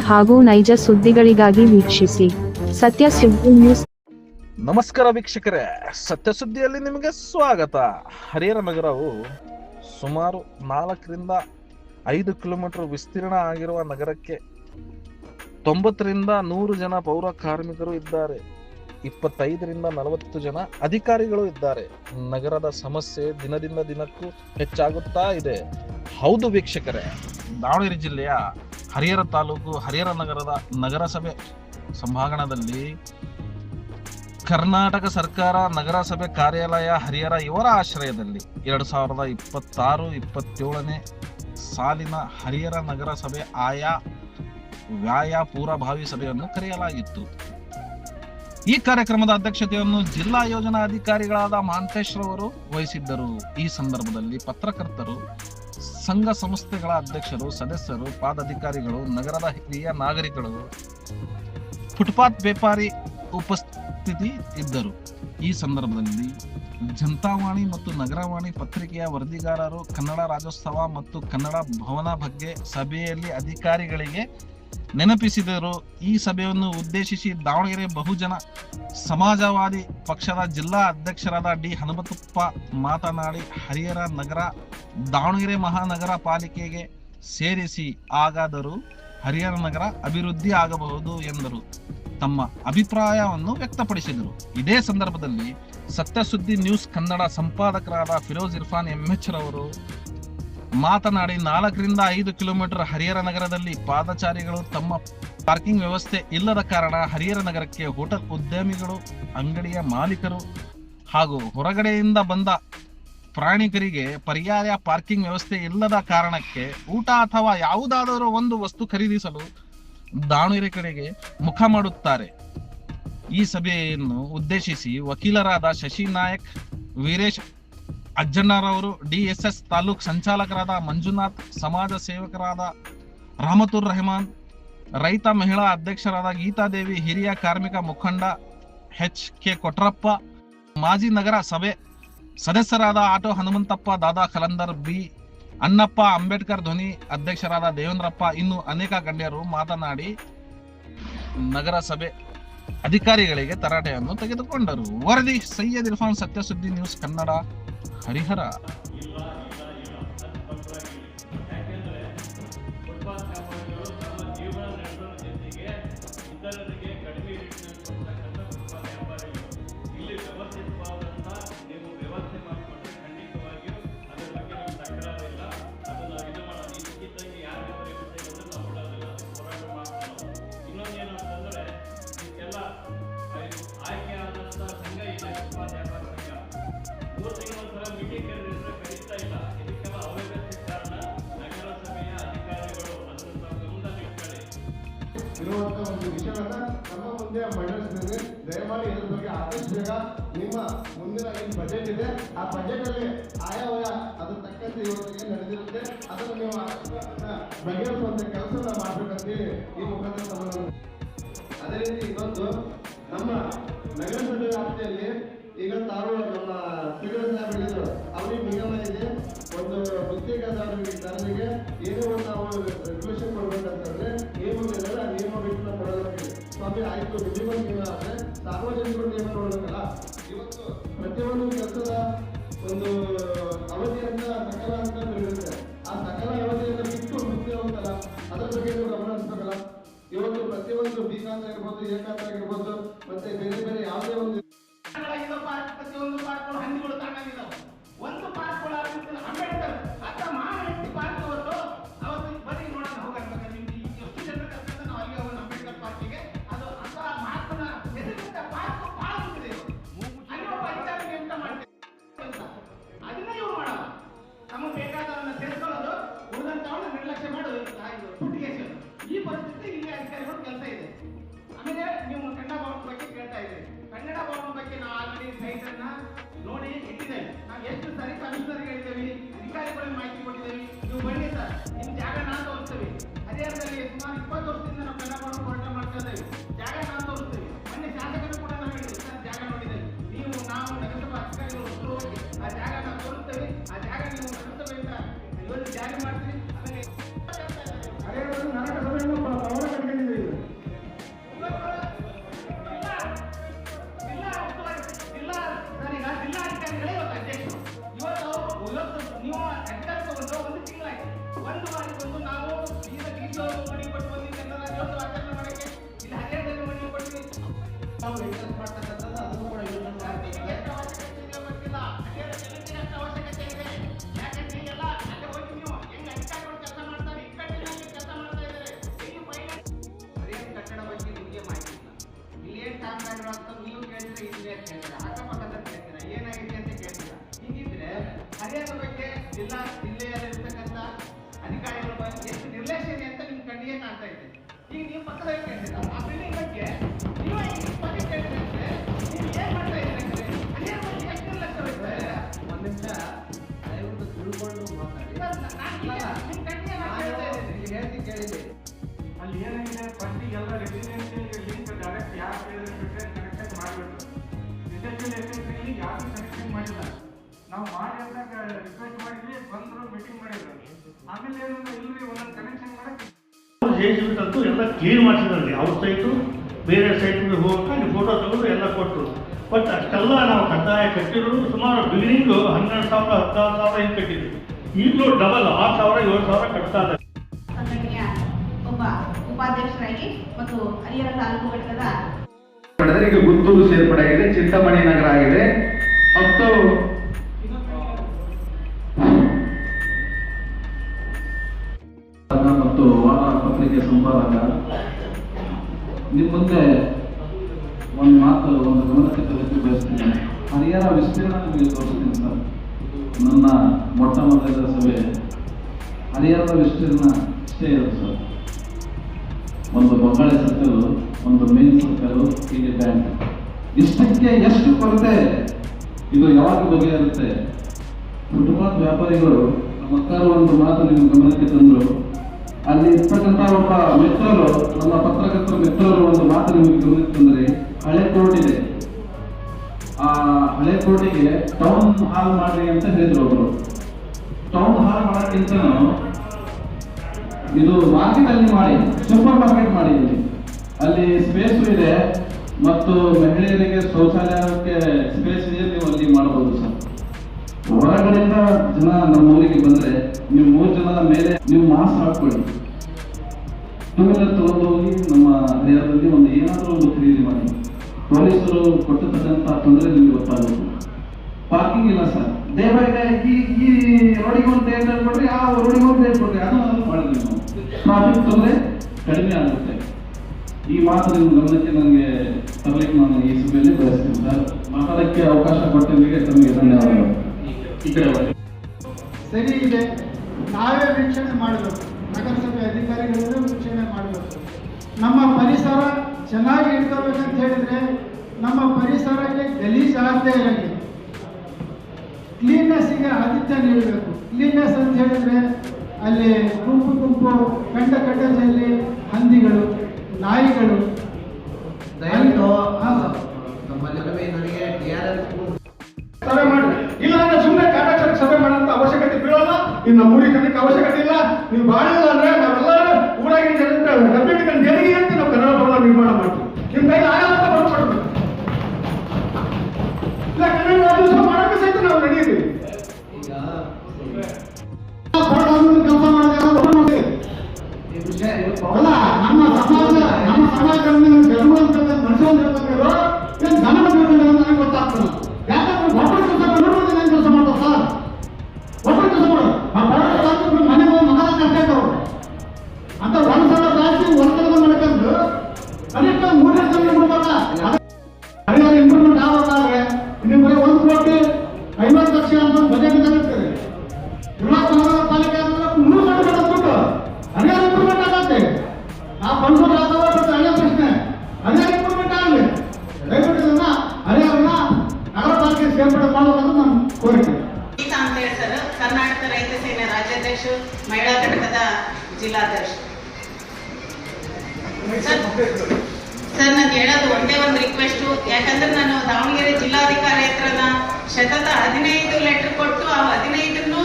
ಹಾಗೂ ನೈಜ ಸುದ್ದಿಗಳಿಗಾಗಿ ವೀಕ್ಷಿಸಿ ಸತ್ಯ ಸುದ್ದಿ ನ್ಯೂಸ್. ನಮಸ್ಕಾರ ವೀಕ್ಷಕರೇ, ಸತ್ಯ ಸುದ್ದಿಯಲ್ಲಿ ನಿಮಗೆ ಸ್ವಾಗತ. ಹರಿಹರ ನಗರವು ಸುಮಾರು ನಾಲ್ಕರಿಂದ ಐದು ಕಿಲೋಮೀಟರ್ ವಿಸ್ತೀರ್ಣ ಆಗಿರುವ ನಗರಕ್ಕೆ ತೊಂಬತ್ತರಿಂದ ನೂರು ಜನ ಪೌರ ಕಾರ್ಮಿಕರು ಇದ್ದಾರೆ. ಇಪ್ಪತ್ತೈದರಿಂದ ನಲವತ್ತು ಜನ ಅಧಿಕಾರಿಗಳು ಇದ್ದಾರೆ. ನಗರದ ಸಮಸ್ಯೆ ದಿನದಿಂದ ದಿನಕ್ಕೂ ಹೆಚ್ಚಾಗುತ್ತಾ ಇದೆ. ಹೌದು ವೀಕ್ಷಕರೇ, ದಾವಣಗೆರೆ ಜಿಲ್ಲೆಯ ಹರಿಹರ ತಾಲೂಕು, ಹರಿಹರ ನಗರದ ನಗರಸಭೆ ಸಂಭಾಗಣದಲ್ಲಿ ಕರ್ನಾಟಕ ಸರ್ಕಾರ ನಗರಸಭೆ ಕಾರ್ಯಾಲಯ ಹರಿಹರ ಇವರ ಆಶ್ರಯದಲ್ಲಿ ಎರಡು ಸಾವಿರದ ಇಪ್ಪತ್ತಾರು, ಇಪ್ಪತ್ತೇಳನೇ ಸಾಲಿನ ಹರಿಹರ ನಗರಸಭೆ ಆಯಾ ವ್ಯಾಯ ಪೂರ್ವಭಾವಿ ಸಭೆಯನ್ನು ಕರೆಯಲಾಗಿತ್ತು. ಈ ಕಾರ್ಯಕ್ರಮದ ಅಧ್ಯಕ್ಷತೆಯನ್ನು ಜಿಲ್ಲಾ ಯೋಜನಾ ಅಧಿಕಾರಿಗಳಾದ ಮಹಾಂತೇಶ್ ರವರು ವಹಿಸಿದ್ದರು. ಈ ಸಂದರ್ಭದಲ್ಲಿ ಪತ್ರಕರ್ತರು, ಸಂಘ ಸಂಸ್ಥೆಗಳ ಅಧ್ಯಕ್ಷರು, ಸದಸ್ಯರು, ಪಾದಾಧಿಕಾರಿಗಳು, ನಗರದ ಹಿರಿಯ ನಾಗರಿಕರು, ಫುಟ್ಪಾತ್ ವ್ಯಾಪಾರಿ ಉಪಸ್ಥಿತಿ ಇದ್ದರು. ಈ ಸಂದರ್ಭದಲ್ಲಿ ಜನತಾವಾಣಿ ಮತ್ತು ನಗರವಾಣಿ ಪತ್ರಿಕೆಯ ವರದಿಗಾರರು ಕನ್ನಡ ರಾಜ್ಯೋತ್ಸವ ಮತ್ತು ಕನ್ನಡ ಭವನ ಬಗ್ಗೆ ಸಭೆಯಲ್ಲಿ ಅಧಿಕಾರಿಗಳಿಗೆ ನೆನಪಿಸಿದರು ಈ ಸಭೆಯನ್ನು ಉದ್ದೇಶಿಸಿ ದಾವಣಗೆರೆ ಬಹುಜನ ಸಮಾಜವಾದಿ ಪಕ್ಷದ ಜಿಲ್ಲಾ ಅಧ್ಯಕ್ಷರಾದ ಡಿ ಹನುಮತಪ್ಪ ಮಾತನಾಡಿ, ಹರಿಹರ ನಗರ, ದಾವಣಗೆರೆ ಮಹಾನಗರ ಪಾಲಿಕೆಗೆ ಸೇರಿಸಿ ಆಗಾದರೂ ಹರಿಹರ ನಗರ ಅಭಿವೃದ್ಧಿ ಆಗಬಹುದು ಎಂದರು. ತಮ್ಮ ಅಭಿಪ್ರಾಯವನ್ನು ವ್ಯಕ್ತಪಡಿಸಿದರು. ಇದೇ ಸಂದರ್ಭದಲ್ಲಿ ಸತ್ಯಸುದ್ದಿ ನ್ಯೂಸ್ ಕನ್ನಡ ಸಂಪಾದಕರಾದ ಫಿರೋಜ್ ಇರ್ಫಾನ್ ಎಂಎಚ್ ರವರು ಮಾತನಾಡಿ ನಾಲ್ಕರಿಂದ ಐದು ಕಿಲೋಮೀಟರ್ ಹರಿಹರ ನಗರದಲ್ಲಿ ಪಾದಚಾರಿಗಳು, ತಮ್ಮ ಪಾರ್ಕಿಂಗ್ ವ್ಯವಸ್ಥೆ ಇಲ್ಲದ ಕಾರಣ ಹರಿಹರ ನಗರಕ್ಕೆ ಹೋಟೆಲ್ ಉದ್ಯಮಿಗಳು, ಅಂಗಡಿಯ ಮಾಲೀಕರು ಹಾಗೂ ಹೊರಗಡೆಯಿಂದ ಬಂದ ಪ್ರಾಣಿಕರಿಗೆ ಪರ್ಯಾಯ ಪಾರ್ಕಿಂಗ್ ವ್ಯವಸ್ಥೆ ಇಲ್ಲದ ಕಾರಣಕ್ಕೆ ಊಟ ಅಥವಾ ಯಾವುದಾದರೂ ಒಂದು ವಸ್ತು ಖರೀದಿಸಲು ದಾವಣಗೆರೆ ಕಡೆಗೆ ಮುಖ ಮಾಡುತ್ತಾರೆ. ಈ ಸಭೆಯನ್ನು ಉದ್ದೇಶಿಸಿ ವಕೀಲರಾದ ಶಶಿ ನಾಯಕ್, ವೀರೇಶ್ ಅಜ್ಜಣ್ಣರವರು ಡಿಎಸ್ಎಸ್ ತಾಲೂಕ್ ಸಂಚಾಲಕರಾದ ಮಂಜುನಾಥ್, ಸಮಾಜ ಸೇವಕರಾದ ರಹಮತುರ್ ರೆಹಮಾನ್, ರೈತ ಮಹಿಳಾ ಅಧ್ಯಕ್ಷರಾದ ಗೀತಾದೇವಿ, ಹಿರಿಯ ಕಾರ್ಮಿಕ ಮುಖಂಡ ಎಚ್ ಕೆ ಕೊಟ್ರಪ್ಪ, ಮಾಜಿ ನಗರ ಸಭೆ ಸದಸ್ಯರಾದ ಆಟೋ ಹನುಮಂತಪ್ಪ, ದಾದಾ ಖಲಂದರ್ ಬಿ ಅಣ್ಣಪ್ಪ, ಅಂಬೇಡ್ಕರ್ ಧ್ವನಿ ಅಧ್ಯಕ್ಷರಾದ ದೇವೇಂದ್ರಪ್ಪ, ಇನ್ನು ಅನೇಕ ಗಣ್ಯರು ಮಾತನಾಡಿ ನಗರಸಭೆ ಅಧಿಕಾರಿಗಳಿಗೆ ತರಾಟೆಯನ್ನು ತೆಗೆದುಕೊಂಡರು. ವರದಿ ಸೈಯದ್ ಇರ್ಫಾನ್ ಸತ್ಯಸುದ್ದಿ ನ್ಯೂಸ್ ಕನ್ನಡ ಹರಿಹರ. ಮುಂದೆ ಮಂಡಿಸಿದ್ರೆ ದಯಮಾಡಿ ಇದ್ರ ಬಗ್ಗೆ ಆದಷ್ಟು ಬೇಗ ನಿಮ್ಮ ಮುಂದಿನ ಏನು ಬಜೆಟ್ ಇದೆ. ಆ ಬಜೆಟ್ ಅಲ್ಲಿ ಆಯಾವಯ ಅದ್ರ ತಕ್ಕಂತೆ ಇವತ್ತಿಗೆ ನಡೆದಿರುತ್ತೆ. ಅದನ್ನು ನೀವು ಆದಷ್ಟು ಕೆಲಸನ ಮಾಡ್ಬೇಕಂತೇಳಿ ಈ ಮುಖಾಂತರ ಅದೇ ರೀತಿ ಇನ್ನೊಂದು ನಮ್ಮ ನಗರಸಭೆ ವ್ಯಾಪ್ತಿಯಲ್ಲಿ ಈಗ ತಾವು ನಮ್ಮ ಸಿಗರ್ ಸಾಹೇಬ್ ಹೇಳಿದ್ರು ಅವ್ರಿಗೆ ನಿಗಮ ಇದೆ. ಒಂದು ಗುತ್ತಿಗೆದಾರರಿಗೆ ಏನೋ ಒಂದು ನಾವು ರೆಗ್ಯುಲೇಷನ್ ಕೊಡ್ಬೇಕಂತಂದ್ರೆ ಆಯ್ತು ಮಿನಿಮಮ್ ಸಾರ್ವಜನಿಕರು ಏನು ನೋಡಬೇಕಲ್ಲ ಇವತ್ತು ಪ್ರತಿಯೊಂದು ಕೆಲಸದ ಒಂದು ಅವಧಿಯನ್ನ ಸಕಲ ಅಂತ ಹೇಳುತ್ತೆ ಆ ಸಕಲ ಅವಧಿಯನ್ನು ಬಿಟ್ಟು ಮುಕ್ತಿ ಹೋಗ್ತಲ್ಲ ಅದರ ಬಗ್ಗೆ ಗಮನ ಹರಿಸ್ಬೇಕಲ್ಲ? ಇವತ್ತು ಪ್ರತಿಯೊಂದು ಬೀಗಾಂತ ಇರ್ಬೋದು ಏಕಾಂತ ಆಗಿರ್ಬೋದು ನಿಮಗೆ ಮಾಹಿತಿ ಇಲ್ಲ. ಇಲ್ಲಿ ಏನ್ ಕಾಮಗಾರಿಗಳು ಅಂತ ನೀವು ಕೇಳಿದ್ರೆ ಇಲ್ಲೇ ಕೇಳ್ತೀರಾ ಅಕ್ಕಪಕ್ಕದ ಕೇಳ್ತೀರಾ? ಏನಾಗಿದೆ ಅಂತ ಕೇಳ್ತೀರಾ? ಹೀಗಿದ್ರೆ ಹರಿಯಾಣ ಬಗ್ಗೆ ಜಿಲ್ಲಾ ಜಿಲ್ಲೆಯಲ್ಲಿರ್ತಕ್ಕಂಥ ಅಧಿಕಾರಿಗಳ ಬಗ್ಗೆ ಎಷ್ಟು ನಿರ್ಲಕ್ಷ್ಯ ಇದೆ ಅಂತ ನಿಮ್ ಕಣ್ಣಿಗೆ ಕಾಣ್ತಾ ಇದೆ. ಈಗ ನೀವು ಪಕ್ಕದಲ್ಲಿ ಕೇಳ್ತೀರಾ? ಆ ಬಿಲ್ಡಿಂಗ್ ಬಗ್ಗೆ ಅಲ್ಲಿ ಏನಾಗಿದೆ? ಫಸ್ಟಿಗೆ ಎಲ್ಲ ರೆಸಿಡೆನ್ಷಿಯಲ್ ಲಿಂಕ್ ಡೈರೆಕ್ಟ್ ಯಾರು ಮಾಡಬೇಕು ರೆಸಿಡೆನ್ಷಿಯಲ್ ಯಾರು ಮಾಡಿಲ್ಲ. ನಾವು ಮಾಡಿ ಅಂತ ರಿಕ್ವೆಸ್ಟ್ ಮಾಡಿದ್ವಿ, ಬಂದರು ಮೀಟಿಂಗ್ ಮಾಡಿದ್ರು. ಆಮೇಲೆ ಏನಂದ್ರೆ ಒಂದೊಂದು ಕನೆಕ್ಷನ್ ಎಲ್ಲ ಕ್ಲೀನ್ ಮಾಡಿಸಿದ್ರಲ್ಲಿ. ಅವ್ರ ಸೈಟು ಬೇರೆ ಸೈಟ್ಗೆ ಹೋಗಕ್ಕೆ ಫೋಟೋ ತಗೊಂಡು ಎಲ್ಲ ಕೊಟ್ಟರು ಬಟ್ ಅಷ್ಟೆಲ್ಲ ನಾವು ಕಡ್ಡಾಯ ಕಟ್ಟಿರೋದು ಸುಮಾರು ಬಿಗಿನಿಂಗು ಹನ್ನೆರಡು ಸಾವಿರ, ಹದಿನಾರು ಸಾವಿರ ಹಿಂಗೆ ಕಟ್ಟಿದ್ವಿ. ಈಗಲೂ ಡಬಲ್ ಆರು ಸಾವಿರ, ಏಳು ಸಾವಿರ ಕಟ್ತಾ ಇದೆ. ಸಂಘಟನೆಯ ಒಬ್ಬ ಉಪಾಧ್ಯಕ್ಷರಾಗಿ ಮತ್ತು ಹರಿಹರ ತಾಲೂಕು ಘಟಕದ ಈಗ ಸೇರ್ಪಡೆ ಆಗಿದೆ ಚಿಂತಾಮಣಿ ನಗರ ಆಗಿದೆ. ಮತ್ತು ಮತ್ತು ವಾರ ಪತ್ರಿಕೆ ಸಂಪಾದಕ, ನಿಮ್ಮ ಮುಂದೆ ಒಂದು ಮಾತು, ಒಂದು ಗಮನಕ್ಕೆ ತಲುಪಿ ಬಯಸ್ತೀನಿ. ಹರಿಹರ ವಿಸ್ತೀರ್ಣ ನಿಮಗೆ ತೋರಿಸ್ತೀನಿ ಸರ್ ನನ್ನ ಮೊಟ್ಟ ಮೊದಲ ಸಭೆ ಹರಿಹರದ ವಿಸ್ತೀರ್ಣ ಇಷ್ಟೇ ಇರೋದು ಸರ್. ಸರ್ಕಲ್ ಒಂದು ಮೇನ್ ಸರ್ಕಲ್ ಇಲ್ಲಿ ಬ್ಯಾಂಕ್ ಇಷ್ಟಕ್ಕೆ ಎಷ್ಟು ಕೊರತೆ? ಇದು ಯಾವಾಗ ಬಗೆಹರುತ್ತೆ. ಕುಟುಂಬ ವ್ಯಾಪಾರಿಗಳು ನಮ್ಮ ಅಕ್ಕರು ಒಂದು ಮಾತು ನಿಮ್ಮ ಗಮನಕ್ಕೆ ತಂದರು. ಅಲ್ಲಿ ಇರ್ತಕ್ಕಂಥ ಒಬ್ಬ ಮಿತ್ರರು ನಮ್ಮ ಪತ್ರಕರ್ತರ ಮಿತ್ರರು ಒಂದು ಮಾತು ನಿಮಗೆ ಗಮನಕ್ಕೆ ತಂದರೆ ಹಳೆ ಕೋರ್ಟ್ ಇದೆ ಆ ಹಳೆ ಕೋರ್ಟಿಗೆ ಟೌನ್ ಹಾಲ್ ಮಾಡಿ ಅಂತ ಹೇಳಿದ್ರು ಅವರು ಟೌನ್ ಹಾಲ್ ಮಾಡೋಕ್ಕಿಂತನೂ ಇದು ಮಾರ್ಕೆಟ್ ಅಲ್ಲಿ ಮಾಡಿ, ಸೂಪರ್ ಮಾರ್ಕೆಟ್ ಮಾಡಿ ಅಲ್ಲಿ ಸ್ಪೇಸ್ ಇದೆ ಮತ್ತು ಮಹಿಳೆಯರಿಗೆ ಶೌಚಾಲಯಕ್ಕೆ ಸ್ಪೇಸ್ ಇದೆ, ನೀವು ಅಲ್ಲಿ ಮಾಡಬಹುದು ಸರ್. ಹೊರಗಡೆಯಿಂದ ಜನ ನಮ್ಮ ಊರಿಗೆ ಬಂದ್ರೆ ನೀವು ಮೂರು ಜನದ ಮೇಲೆ ನೀವು ಮಾಸ್ಕ್ ಹಾಕೊಳ್ಳಿ ಟೂ ವೀಲರ್ ತಗೊಂಡು ಹೋಗಿ ನಮ್ಮ ಹರಿಹರದಲ್ಲಿ ಒಂದು ಏನಾದರೂ ಒಂದು ಖರೀದಿ ಮಾಡಿ. ಪೊಲೀಸರು ಕೊಟ್ಟಿರ್ತಕ್ಕಂಥ ತೊಂದರೆ ನಿಮಗೆ ಗೊತ್ತಾಗುತ್ತೆ. ಪಾರ್ಕಿಂಗ್ ಇಲ್ಲ ಸರ್. ದಯವಿಟ್ಟು ಈ ಈ ರೋಡಿಗೆ ಒಂದು ಡೇಟ್ ಕೊಡ್ರಿ ಆ ರೋಡಿಗೆ ಒಂದು ಡೇಟ್ ಕೊಡ್ರಿ ಅದು ಅದು ಮಾಡಿದ್ವಿ ನಾವು. ಟ್ರಾಫಿಕ್ ತೊಂದರೆ ಕಡಿಮೆ ಆಗುತ್ತೆ. ಈ ಮಾತು ನಿಮ್ಮ ಗಮನಕ್ಕೆ ನನಗೆ ತರಲಿಕ್ಕೆ ನಾನು ಈ ಸಭೆಯಲ್ಲಿ ಬಯಸ್ತೀನಿ ಸರ್. ಮಾತಾಡಕ್ಕೆ ಅವಕಾಶ ಕೊಟ್ಟಿದ್ದಕ್ಕೆ ತಮಗೆ ಧನ್ಯವಾದಗಳು. ಈ ಕಡೆ ಸರಿ ಇದೆ. ನಾವೇ ವೀಕ್ಷಣೆ ಮಾಡಬೇಕು. ನಗರಸಭೆ ಅಧಿಕಾರಿಗಳು ವೀಕ್ಷಣೆ ಮಾಡಬೇಕು. ನಮ್ಮ ಪರಿಸರ ಚೆನ್ನಾಗಿ ಇಟ್ಕೋಬೇಕಂತ ಹೇಳಿದ್ರೆ ನಮ್ಮ ಪರಿಸರಕ್ಕೆ ಗಲೀಜಾಗದೇ ಆಗದೆ ಇರಂಗೆ ಕ್ಲೀನ್ನೆಸ್ಸಿಗೆ ಆದಿತ್ಯ ನೀಡಬೇಕು ಕ್ಲೀನ್ನೆಸ್ ಅಂತ ಹೇಳಿದ್ರೆ ಅಲ್ಲಿ ಗುಂಪು ಗುಂಪು ಕಂಡ ಕಟ್ಟಲ್ಲಿ ಹಂದಿಗಳು ನಾಯಿಗಳು. ದಯವಿಟ್ಟು ಹಾ, ಸರ್. ನಮ್ಮಲ್ಲಿ ನನಗೆ ಟಿ ಆರ್ ಎಸ್ ಸಭೆ ಮಾಡಿ. ಇಲ್ಲ ಅಂದ್ರೆ ಸುಮ್ಮನೆ ಕಾರ್ಯಾಚರಣೆ ಸಭೆ ಮಾಡೋಂಥ ಅವಶ್ಯಕತೆ ಬೀಳಲ್ಲ. ಇನ್ನು ಮೂರಿ ಅವಶ್ಯಕತೆ ಇಲ್ಲ. ನೀವು ಬಾಳಿಲ್ಲ ಅಂದ್ರೆ ಇದು ಅಲ್ಲ ನಮ್ಮ ಸಮಾಜ ನಮ್ಮ ಬಂದಿರಲಿಲ್ಲ ಅಂತ ನನಗೆ ಗೊತ್ತಾಗ್ತದೆ. ಗೀತಾ ಸರ್ ಕರ್ನಾಟಕ ರೈತ ಸೇನೆ ರಾಜ್ಯಾಧ್ಯಕ್ಷರು ಮಹಿಳಾ ಘಟಕದ ಜಿಲ್ಲಾಧ್ಯಕ್ಷ ಸರ್ ನಾನು ಹೇಳೋದು ಒಂದೇ ಒಂದು ರಿಕ್ವೆಸ್ಟು ಯಾಕಂದ್ರೆ ನಾನು ದಾವಣಗೆರೆ ಜಿಲ್ಲಾಧಿಕಾರಿ ಹತ್ರನ ಶತತ ಹದಿನೈದು ಲೆಟರ್ ಕೊಟ್ಟು ಆ ಹದಿನೈದನ್ನು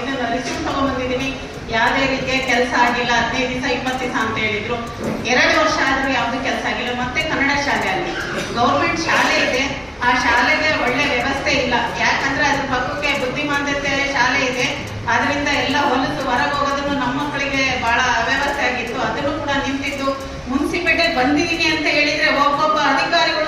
ಇದನ್ನು ರಿಸೀವ್ ತಗೊಂಡ್ಬಂದಿದ್ದೀನಿ. ಯಾವುದೇ ರೀತಿಯ ಕೆಲಸ ಆಗಿಲ್ಲ, ಹದಿನೈದು ದಿವಸ ಇಪ್ಪತ್ತು ದಿವಸ ಅಂತ ಹೇಳಿದ್ರು. ಎರಡು ವರ್ಷ ಆದರೂ ಯಾವುದು ಕೆಲಸ ಆಗಿಲ್ಲ. ಮತ್ತೆ ಕನ್ನಡ ಶಾಲೆ ಅಲ್ಲಿ. ಗೌರ್ಮೆಂಟ್ ಶಾಲೆ ಇದೆ. ಆ ಶಾಲೆಗೆ ಒಳ್ಳೆ ವ್ಯವಸ್ಥೆ ಇಲ್ಲ. ಯಾಕಂದ್ರೆ ಅದ್ರ ಪಕ್ಕಕ್ಕೆ ಸಂಬಂಧಿತ ಶಾಲೆ ಇದೆ. ಅದರಿಂದ ಎಲ್ಲ ಹೊಲಸು ಹೊರಗೆ ಹೋಗೋದನ್ನು ನಮ್ಮ ಮಕ್ಕಳಿಗೆ ಬಹಳ ಅವ್ಯವಸ್ಥೆ ಆಗಿತ್ತು. ಅದನ್ನು ಕೂಡ ನಿಂತಿದ್ದು. ಮುನ್ಸಿಪೇಟೆ ಬಂದಿದ್ದೀನಿ ಅಂತ ಹೇಳಿದ್ರೆ ಒಬ್ಬೊಬ್ಬ ಅಧಿಕಾರಿಗಳು